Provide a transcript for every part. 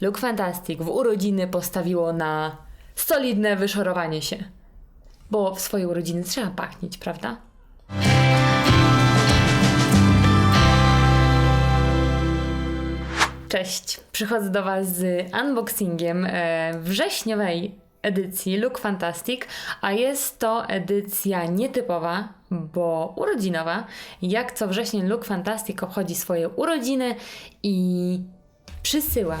Look Fantastic w urodziny postawiło na solidne wyszorowanie się. Bo w swoje urodziny trzeba pachnieć, prawda? Cześć, przychodzę do Was z unboxingiem e, wrześniowej edycji Look Fantastic, a jest to edycja nietypowa, bo urodzinowa. Jak co wrześniu Look Fantastic obchodzi swoje urodziny i przysyła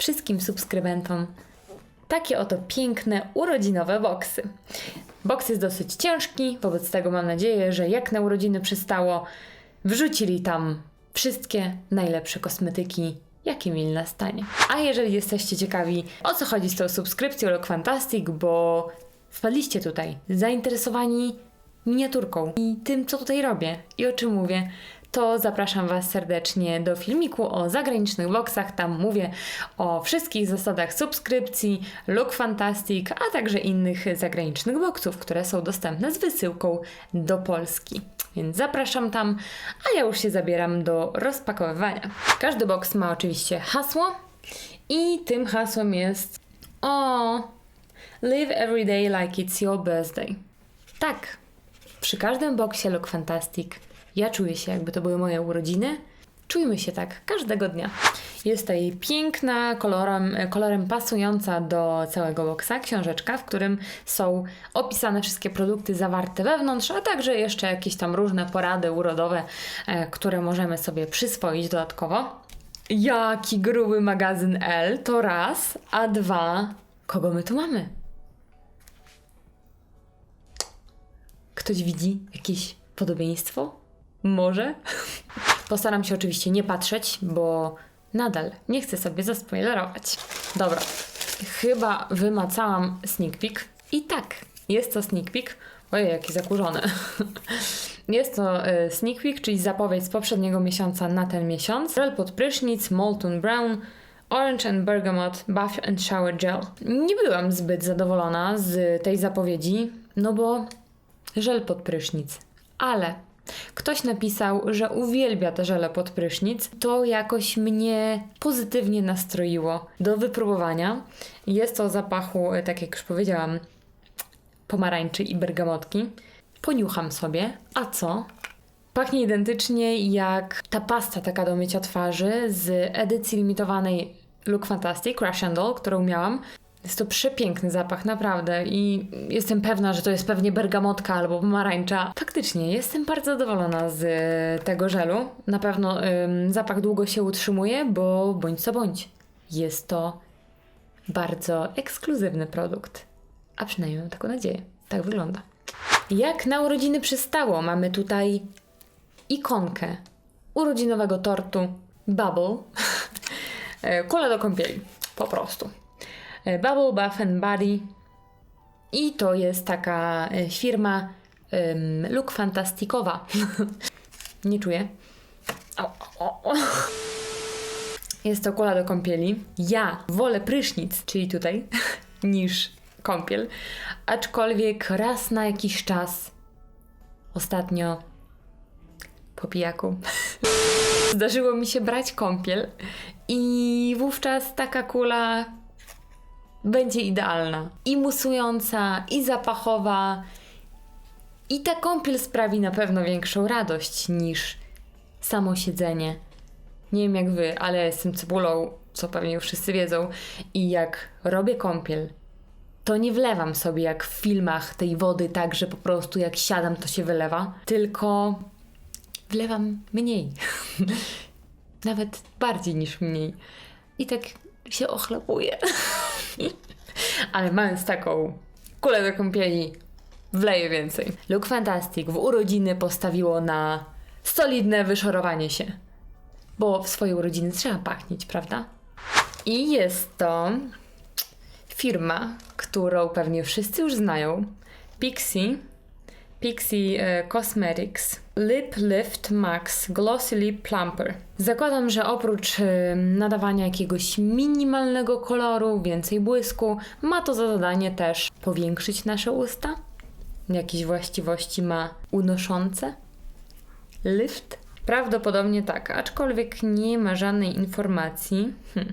wszystkim subskrybentom takie oto piękne urodzinowe boksy. Boks jest dosyć ciężki, wobec tego mam nadzieję, że jak na urodziny przystało, wrzucili tam wszystkie najlepsze kosmetyki, jakie mieli na stanie. A jeżeli jesteście ciekawi, o co chodzi z tą subskrypcją Look Fantastic, bo wpadliście tutaj zainteresowani miniaturką i tym, co tutaj robię i o czym mówię, to zapraszam Was serdecznie do filmiku o zagranicznych boksach. Tam mówię o wszystkich zasadach subskrypcji, Look Fantastic, a także innych zagranicznych boksów, które są dostępne z wysyłką do Polski. Więc zapraszam tam, a ja już się zabieram do rozpakowywania. Każdy boks ma oczywiście hasło i tym hasłem jest o Live every day like it's your birthday. Tak, przy każdym boksie Look Fantastic ja czuję się, jakby to były moje urodziny. Czujmy się tak każdego dnia. Jest tutaj piękna, kolorem, kolorem pasująca do całego boksa książeczka, w którym są opisane wszystkie produkty zawarte wewnątrz, a także jeszcze jakieś tam różne porady urodowe, e, które możemy sobie przyswoić dodatkowo. Jaki gruby magazyn L, to raz, a dwa, kogo my tu mamy? Ktoś widzi jakieś podobieństwo? Może? Postaram się oczywiście nie patrzeć, bo nadal nie chcę sobie zaspoilerować. Dobra, chyba wymacałam sneak peek. I tak, jest to sneak peek. Ojej, jaki zakurzony. Jest to y, sneak peek, czyli zapowiedź z poprzedniego miesiąca na ten miesiąc. Gel pod prysznic, Molten Brown, Orange and Bergamot Bath and Shower Gel. Nie byłam zbyt zadowolona z tej zapowiedzi, no bo żel pod prysznic. Ale ktoś napisał, że uwielbia te żele pod prysznic. To jakoś mnie pozytywnie nastroiło do wypróbowania. Jest to zapachu, e, tak jak już powiedziałam, pomarańczy i bergamotki. Poniucham sobie. A co? Pachnie identycznie jak ta pasta taka do mycia twarzy z edycji limitowanej Look Fantastic Russian Doll, którą miałam. Jest to przepiękny zapach, naprawdę. I jestem pewna, że to jest pewnie bergamotka albo pomarańcza. Faktycznie, jestem bardzo zadowolona z e, tego żelu. Na pewno ym, zapach długo się utrzymuje, bo bądź co bądź. Jest to bardzo ekskluzywny produkt. A przynajmniej mam taką nadzieję. Tak wygląda. Jak na urodziny przystało, mamy tutaj ikonkę urodzinowego tortu Bubble. E, Kula do kąpieli. Po prostu. E, Bubble Bath and Body. I to jest taka e, firma um, Look Fantastikowa. Nie czuję. O, o, o. Jest to kula do kąpieli. Ja wolę prysznic, czyli tutaj, niż kąpiel. Aczkolwiek raz na jakiś czas, ostatnio po pijaku, zdarzyło mi się brać kąpiel i wówczas taka kula będzie idealna. I musująca, i zapachowa. I ta kąpiel sprawi na pewno większą radość niż samo siedzenie. Nie wiem jak wy, ale jestem cebulą, co pewnie już wszyscy wiedzą. I jak robię kąpiel, to nie wlewam sobie jak w filmach tej wody tak, że po prostu jak siadam to się wylewa, tylko wlewam mniej. Nawet bardziej niż mniej. I tak się ochlapuję. Ale mając taką kulę do kąpieli, wleję więcej. Look Fantastic w urodziny postawiło na solidne wyszorowanie się. Bo w swoje urodziny trzeba pachnieć, prawda? I jest to firma, którą pewnie wszyscy już znają. Pixie. Pixie e, Cosmetics. Lip Lift Max Glossy Lip Plumper. Zakładam, że oprócz e, nadawania jakiegoś minimalnego koloru, więcej błysku, ma to za zadanie też powiększyć nasze usta. Jakieś właściwości ma unoszące. Lift? Prawdopodobnie tak, aczkolwiek nie ma żadnej informacji. Hm.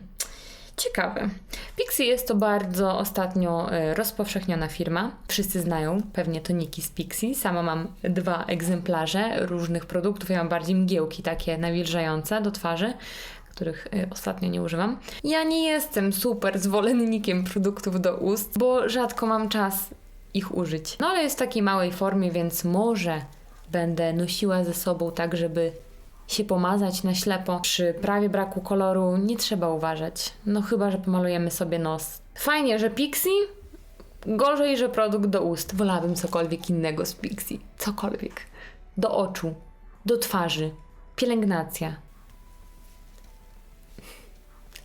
Ciekawe. Pixie jest to bardzo ostatnio e, rozpowszechniona firma. Wszyscy znają pewnie toniki z Pixie. Sama mam dwa egzemplarze różnych produktów. Ja mam bardziej mgiełki takie nawilżające do twarzy których e, ostatnio nie używam. Ja nie jestem super zwolennikiem produktów do ust, bo rzadko mam czas ich użyć. No ale jest w takiej małej formie, więc może będę nosiła ze sobą tak, żeby się pomazać na ślepo. Przy prawie braku koloru nie trzeba uważać. No chyba, że pomalujemy sobie nos. Fajnie, że Pixie, gorzej, że produkt do ust. Wolałabym cokolwiek innego z Pixie. Cokolwiek. Do oczu, do twarzy, pielęgnacja.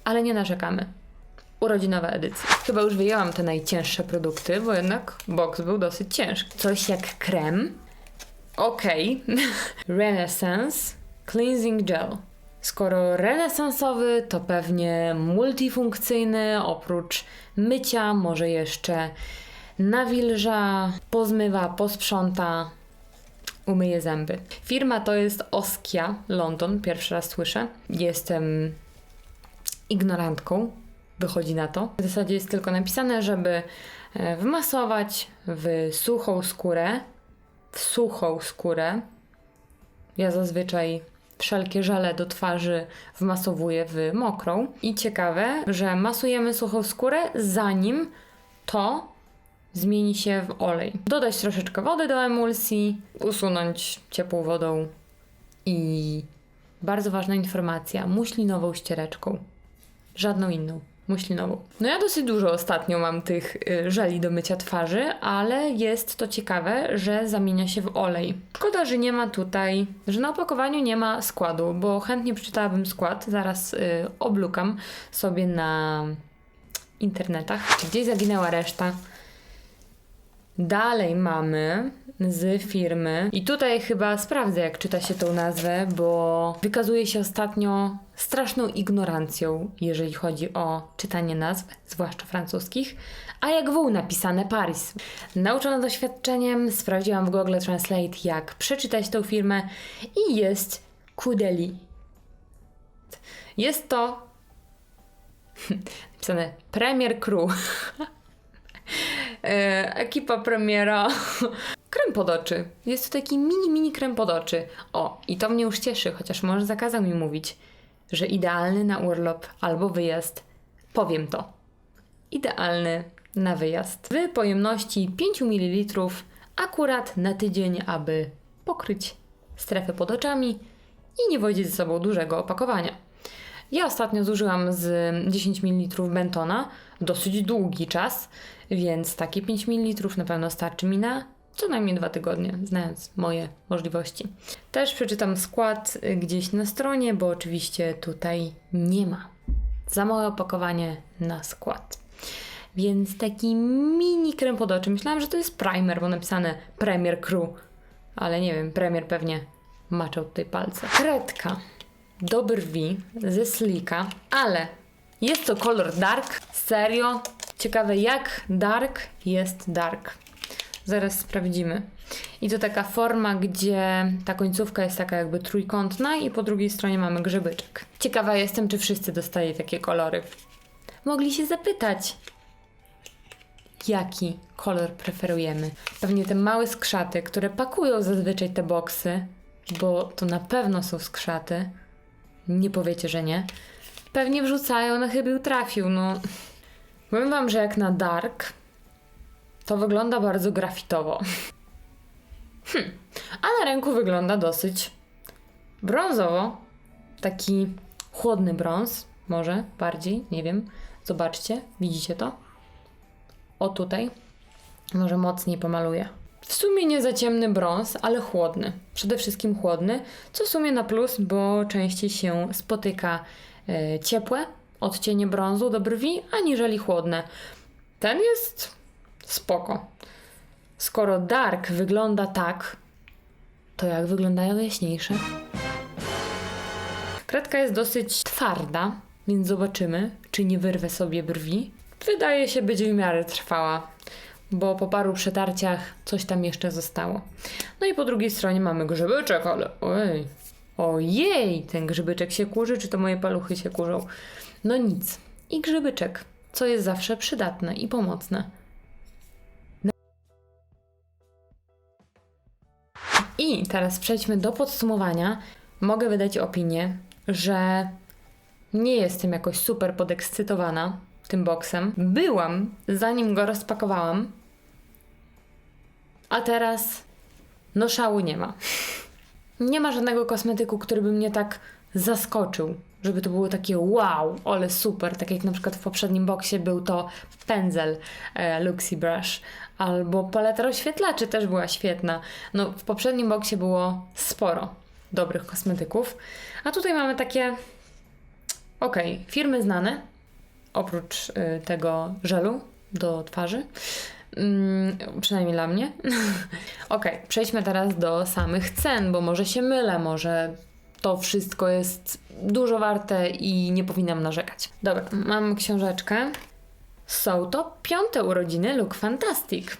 Ale nie narzekamy. Urodzinowa edycja. Chyba już wyjęłam te najcięższe produkty, bo jednak box był dosyć ciężki. Coś jak krem. Okej. Renaissance Cleansing Gel. Skoro renesansowy, to pewnie multifunkcyjny, oprócz mycia, może jeszcze nawilża, pozmywa, posprząta, umyje zęby. Firma to jest Oskia London, pierwszy raz słyszę. Jestem ignorantką, wychodzi na to. W zasadzie jest tylko napisane, żeby e, wmasować w suchą skórę, w suchą skórę. Ja zazwyczaj wszelkie żele do twarzy wmasowuję w mokrą. I ciekawe, że masujemy suchą skórę, zanim to zmieni się w olej. Dodać troszeczkę wody do emulsji, usunąć ciepłą wodą i bardzo ważna informacja, muślinową ściereczką. Żadną inną. Muślinową. No ja dosyć dużo ostatnio mam tych y, żeli do mycia twarzy, ale jest to ciekawe, że zamienia się w olej. Szkoda, że nie ma tutaj, że na opakowaniu nie ma składu, bo chętnie przeczytałabym skład. Zaraz y, oblukam sobie na internetach. Gdzieś zaginęła reszta? Dalej mamy z firmy. I tutaj chyba sprawdzę, jak czyta się tą nazwę, bo wykazuje się ostatnio straszną ignorancją, jeżeli chodzi o czytanie nazw, zwłaszcza francuskich. A jak wół napisane Paris. Nauczona doświadczeniem, sprawdziłam w Google Translate, jak przeczytać tą firmę i jest Kudeli. Jest to napisane Premier Crew. Ekipa premiera. Krem pod oczy. Jest to taki mini, mini krem pod oczy. O, i to mnie już cieszy, chociaż może zakazał mi mówić, że idealny na urlop albo wyjazd. Powiem to. Idealny na wyjazd. W pojemności 5 ml, akurat na tydzień, aby pokryć strefę pod oczami i nie wozić ze sobą dużego opakowania. Ja ostatnio zużyłam z 10 ml Bentona dosyć długi czas, więc takie 5 ml na pewno starczy mi na co najmniej dwa tygodnie, znając moje możliwości. Też przeczytam skład gdzieś na stronie, bo oczywiście tutaj nie ma. Za małe opakowanie na skład. Więc taki mini krem pod oczy. Myślałam, że to jest primer, bo napisane Premier Crew. Ale nie wiem, Premier pewnie maczał tutaj palce. Kredka do brwi ze Slika, ale jest to kolor dark. Serio, ciekawe jak dark jest dark. Zaraz sprawdzimy. I to taka forma, gdzie ta końcówka jest taka jakby trójkątna i po drugiej stronie mamy grzybyczek. Ciekawa jestem, czy wszyscy dostali takie kolory. Mogli się zapytać, jaki kolor preferujemy. Pewnie te małe skrzaty, które pakują zazwyczaj te boksy, bo to na pewno są skrzaty. Nie powiecie, że nie. Pewnie wrzucają na chybił trafił, no. Powiem wam, że jak na dark, to wygląda bardzo grafitowo. Hm. A na ręku wygląda dosyć brązowo. Taki chłodny brąz, może bardziej, nie wiem. Zobaczcie, widzicie to? O tutaj. Może mocniej pomaluję. W sumie nie za ciemny brąz, ale chłodny. Przede wszystkim chłodny, co w sumie na plus, bo częściej się spotyka e, ciepłe odcienie brązu do brwi, aniżeli chłodne. Ten jest spoko. Skoro dark wygląda tak, to jak wyglądają jaśniejsze? Kredka jest dosyć twarda, więc zobaczymy, czy nie wyrwę sobie brwi. Wydaje się być w miarę trwała, bo po paru przetarciach coś tam jeszcze zostało. No i po drugiej stronie mamy grzybyczek, ale ojej, ojej, ten grzybyczek się kurzy, czy to moje paluchy się kurzą? No nic. i grzybyczek, co jest zawsze przydatne i pomocne. I teraz przejdźmy do podsumowania. Mogę wydać opinię, że nie jestem jakoś super podekscytowana tym boksem. Byłam, zanim go rozpakowałam, a teraz no szału nie ma. Nie ma żadnego kosmetyku, który by mnie tak zaskoczył, żeby to było takie wow, ale super, tak jak na przykład w poprzednim boksie był to pędzel e, Luxie Brush, albo paleta rozświetlaczy też była świetna. No w poprzednim boksie było sporo dobrych kosmetyków, a tutaj mamy takie okej, okay, firmy znane, oprócz y, tego żelu do twarzy, Mm, przynajmniej dla mnie. ok, przejdźmy teraz do samych cen, bo może się mylę, może to wszystko jest dużo warte i nie powinnam narzekać. Dobra, mam książeczkę. Są to piąte urodziny Look Fantastic.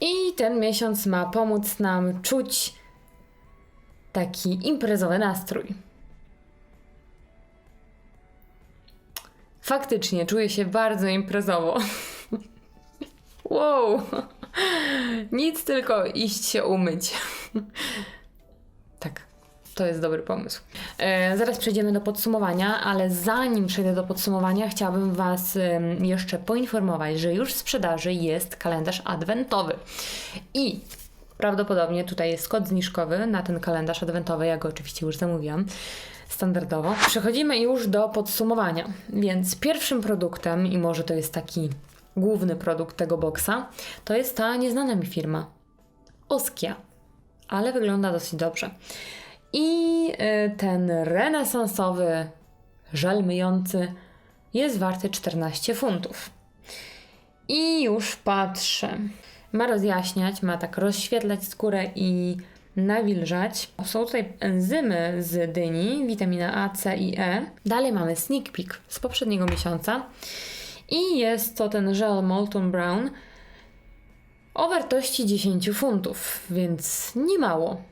I ten miesiąc ma pomóc nam czuć taki imprezowy nastrój. Faktycznie czuję się bardzo imprezowo. Wow! Nic, tylko iść się umyć. To jest dobry pomysł. E, zaraz przejdziemy do podsumowania, ale zanim przejdę do podsumowania, chciałabym Was jeszcze poinformować, że już w sprzedaży jest kalendarz adwentowy. I prawdopodobnie tutaj jest kod zniżkowy na ten kalendarz adwentowy. Ja go oczywiście już zamówiłam standardowo. Przechodzimy już do podsumowania. Więc pierwszym produktem, i może to jest taki główny produkt tego boksa, to jest ta nieznana mi firma. Oskia. Ale wygląda dosyć dobrze. I y, ten renesansowy żel myjący jest warty 14 funtów. I już patrzę. Ma rozjaśniać, ma tak rozświetlać skórę i nawilżać. Są tutaj enzymy z dyni, witamina A, C i E. Dalej mamy sneak peek z poprzedniego miesiąca. I jest to ten żel Molton Brown o wartości 10 funtów, więc nie mało.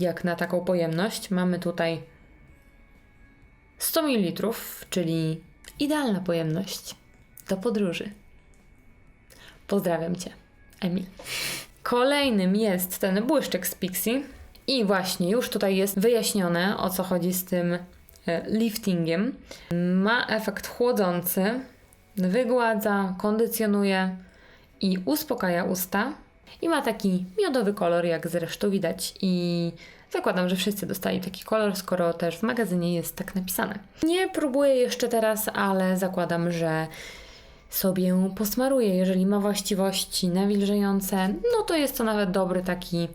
Jak na taką pojemność mamy tutaj 100 ml, czyli idealna pojemność do podróży. Pozdrawiam Cię, Emil. Kolejnym jest ten błyszczyk z Pixie. I właśnie już tutaj jest wyjaśnione o co chodzi z tym e, liftingiem. Ma efekt chłodzący, wygładza, kondycjonuje i uspokaja usta. I ma taki miodowy kolor, jak zresztą widać. I zakładam, że wszyscy dostali taki kolor, skoro też w magazynie jest tak napisane. Nie próbuję jeszcze teraz, ale zakładam, że sobie posmaruję. Jeżeli ma właściwości nawilżające, no to jest to nawet dobry taki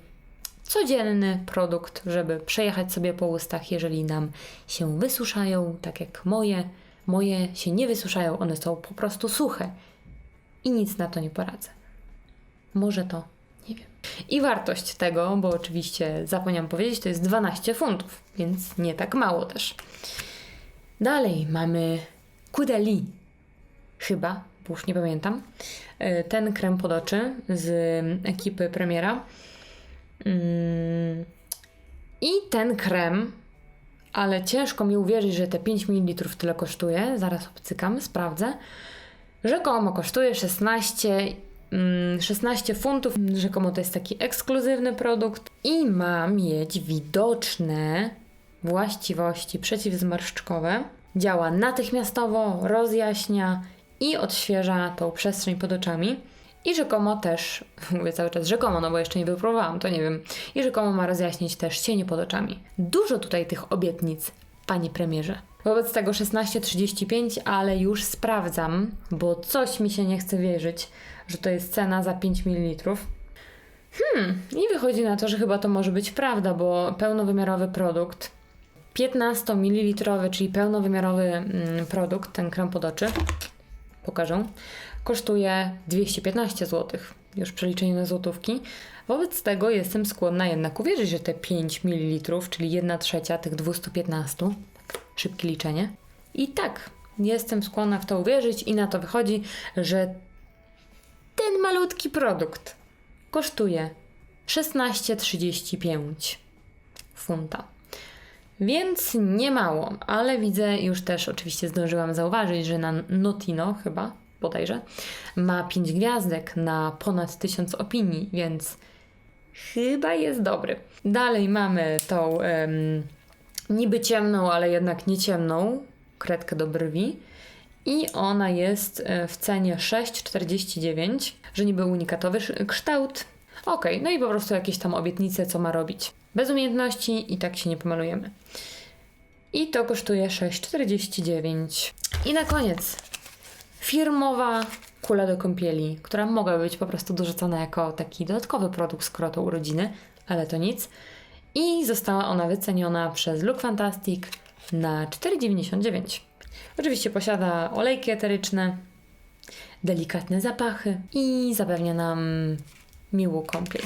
codzienny produkt, żeby przejechać sobie po ustach, jeżeli nam się wysuszają, tak jak moje Moje się nie wysuszają, one są po prostu suche. I nic na to nie poradzę. Może to, nie wiem. I wartość tego, bo oczywiście zapomniałam powiedzieć, to jest 12 funtów, więc nie tak mało też. Dalej mamy Kudeli, chyba, bo już nie pamiętam. E, ten krem pod oczy z ekipy premiera. Mm. I ten krem ale ciężko mi uwierzyć, że te 5 ml tyle kosztuje. Zaraz obcykam, sprawdzę. Rzekomo kosztuje 16, 16 mm, funtów. Rzekomo to jest taki ekskluzywny produkt i ma mieć widoczne właściwości przeciwzmarszczkowe. Działa natychmiastowo, rozjaśnia i odświeża tą przestrzeń pod oczami. I rzekomo też, mówię cały czas rzekomo, no bo jeszcze nie wypróbowałam, to nie wiem. I rzekomo ma rozjaśnić też cienie pod oczami. Dużo tutaj tych obietnic, panie premierze. Wobec tego 16,35, ale już sprawdzam, bo coś mi się nie chce wierzyć, że to jest cena za 5 ml. Hmm, i wychodzi na to, że chyba to może być prawda, bo pełnowymiarowy produkt, 15 ml, czyli pełnowymiarowy mm, produkt, ten krem pod oczy, pokażę, kosztuje 215 zł, już przeliczeniu na złotówki. Wobec tego jestem skłonna jednak uwierzyć, że te 5 ml, czyli 1 trzecia tych 215, szybkie liczenie. I tak, jestem skłonna w to uwierzyć i na to wychodzi, że ten malutki produkt kosztuje 16,35 funta. Więc nie mało, ale widzę, już też oczywiście zdążyłam zauważyć, że na Notino chyba, bodajże, ma 5 gwiazdek na ponad 1000 opinii, więc chyba jest dobry. Dalej mamy tą em, niby ciemną, ale jednak nie ciemną kredkę do brwi. I ona jest e, w cenie 6,49, że niby unikatowy sz- kształt. Okej, no i po prostu jakieś tam obietnice, co ma robić. Bez umiejętności i tak się nie pomalujemy. I to kosztuje 6,49. I na koniec firmowa kula do kąpieli, która mogła być po prostu dorzucona jako taki dodatkowy produkt, skoro to urodziny, ale to nic. I została ona wyceniona przez Look Fantastic na 4,99. Oczywiście posiada olejki eteryczne, delikatne zapachy i zapewnia nam miłą kąpiel.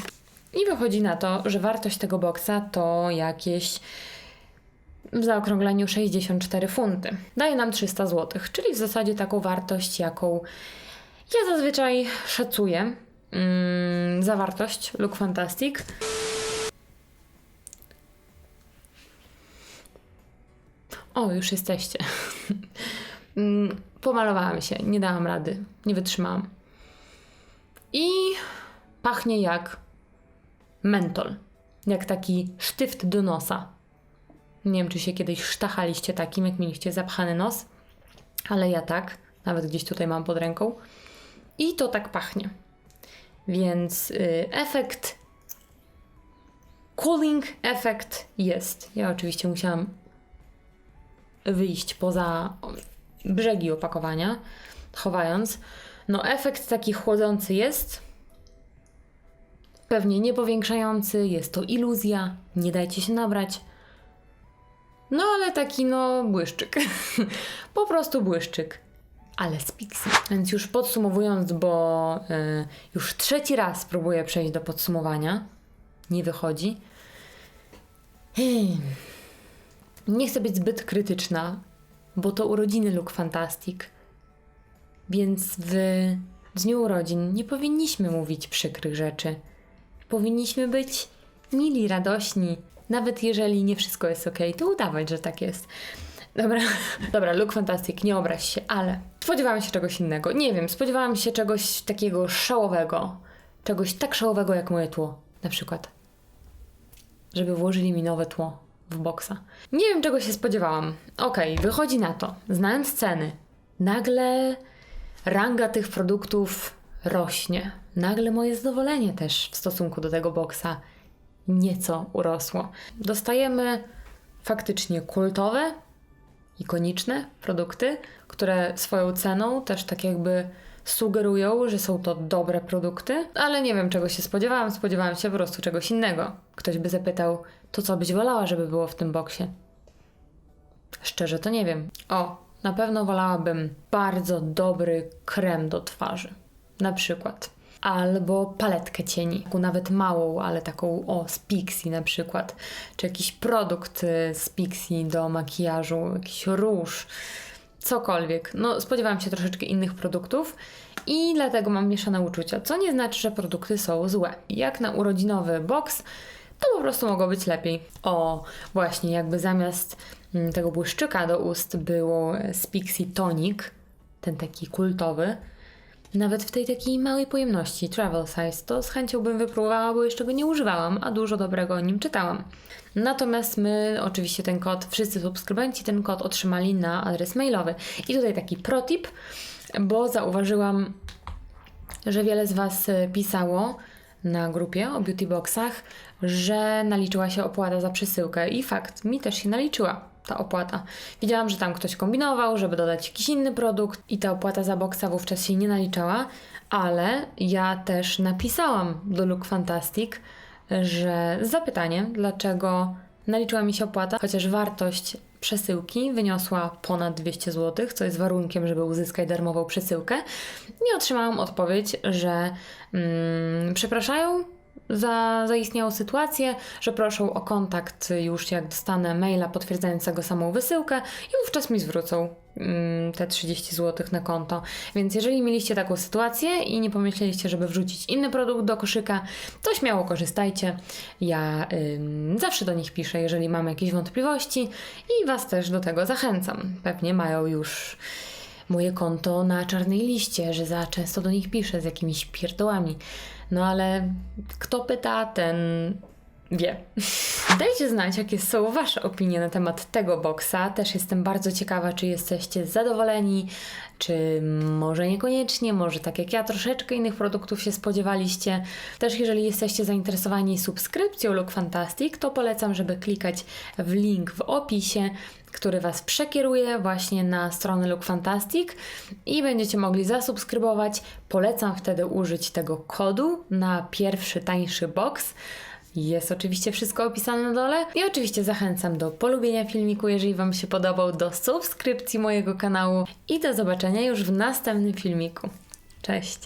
I wychodzi na to, że wartość tego boksa to jakieś w zaokrągleniu 64 funty. Daje nam 300 zł, czyli w zasadzie taką wartość, jaką ja zazwyczaj szacuję mm, za wartość Look Fantastic. O, już jesteście. Mm, Pomalowałam się, nie dałam rady, nie wytrzymałam. I pachnie jak mentol, jak taki sztyft do nosa. Nie wiem, czy się kiedyś sztachaliście takim, jak mieliście zapchany nos, ale ja tak, nawet gdzieś tutaj mam pod ręką. I to tak pachnie. Więc y, efekt, cooling efekt jest. Ja oczywiście musiałam wyjść poza brzegi opakowania, chowając. No, efekt taki chłodzący jest. Pewnie nie powiększający, jest to iluzja, nie dajcie się nabrać. No, ale taki, no, błyszczyk. po prostu błyszczyk. Ale z Pixie. Więc już podsumowując, bo y, już trzeci raz próbuję przejść do podsumowania. Nie wychodzi. Hmm. Nie chcę być zbyt krytyczna, bo to urodziny Look Fantastic. Więc w dniu urodzin nie powinniśmy mówić przykrych rzeczy. Powinniśmy być mili, radośni. Nawet jeżeli nie wszystko jest ok, to udawać, że tak jest. Dobra, dobra, Look Fantastic, nie obraź się, ale spodziewałam się czegoś innego. Nie wiem, spodziewałam się czegoś takiego szałowego. Czegoś tak szałowego jak moje tło, na przykład. Żeby włożyli mi nowe tło w boksa. Nie wiem, czego się spodziewałam. Okej, wychodzi na to. Znając ceny, nagle ranga tych produktów rośnie. Nagle moje zadowolenie też w stosunku do tego boksa nieco urosło. Dostajemy faktycznie kultowe, ikoniczne produkty, które swoją ceną też tak jakby sugerują, że są to dobre produkty, ale nie wiem czego się spodziewałam. Spodziewałam się po prostu czegoś innego. Ktoś by zapytał, to co byś wolała, żeby było w tym boksie? Szczerze to nie wiem. O, na pewno wolałabym bardzo dobry krem do twarzy. Na przykład. Albo paletkę cieni, taką nawet małą, ale taką o, z na przykład. Czy jakiś produkt y, z Pixie do makijażu, jakiś róż, cokolwiek. No, spodziewałam się troszeczkę innych produktów i dlatego mam mieszane uczucia, co nie znaczy, że produkty są złe. Jak na urodzinowy box, to po prostu mogło być lepiej. O, właśnie, jakby zamiast mm, tego błyszczyka do ust było z Pixie Tonic, ten taki kultowy, nawet w tej takiej małej pojemności, travel size, to z chęcią bym wypróbowała, bo jeszcze go nie używałam, a dużo dobrego o nim czytałam. Natomiast my, oczywiście ten kod, wszyscy subskrybenci ten kod otrzymali na adres mailowy. I tutaj taki protip, bo zauważyłam, że wiele z Was y, pisało na grupie o beauty boxach, że naliczyła się opłata za przesyłkę i fakt, mi też się naliczyła ta opłata. Widziałam, że tam ktoś kombinował, żeby dodać jakiś inny produkt i ta opłata za boxa wówczas się nie naliczała, ale ja też napisałam do Look Fantastic, że zapytanie, dlaczego naliczyła mi się opłata, chociaż wartość przesyłki wyniosła ponad 200 zł, co jest warunkiem, żeby uzyskać darmową przesyłkę. Nie otrzymałam odpowiedź, że mm, przepraszają za zaistniałą sytuację, że proszą o kontakt już jak dostanę maila potwierdzającego samą wysyłkę i wówczas mi zwrócą. mm, te 30 zł na konto. Więc jeżeli mieliście taką sytuację i nie pomyśleliście, żeby wrzucić inny produkt do koszyka, to śmiało korzystajcie. Ja ym, zawsze do nich piszę, jeżeli mam jakieś wątpliwości i Was też do tego zachęcam. Pewnie mają już moje konto na czarnej liście, że za często do nich piszę z jakimiś pierdołami. No ale kto pyta, ten wie. Dajcie znać, jakie są Wasze opinie na temat tego boksa. Też jestem bardzo ciekawa, czy jesteście zadowoleni, czy może niekoniecznie, może tak jak ja, troszeczkę innych produktów się spodziewaliście. Też jeżeli jesteście zainteresowani subskrypcją Look Fantastic, to polecam, żeby klikać w link w opisie, który Was przekieruje właśnie na stronę Look Fantastic i będziecie mogli zasubskrybować. Polecam wtedy użyć tego kodu na pierwszy tańszy box. Jest oczywiście wszystko opisane na dole. I oczywiście zachęcam do polubienia filmiku, jeżeli Wam się podobał, do subskrypcji mojego kanału i do zobaczenia już w następnym filmiku. Cześć!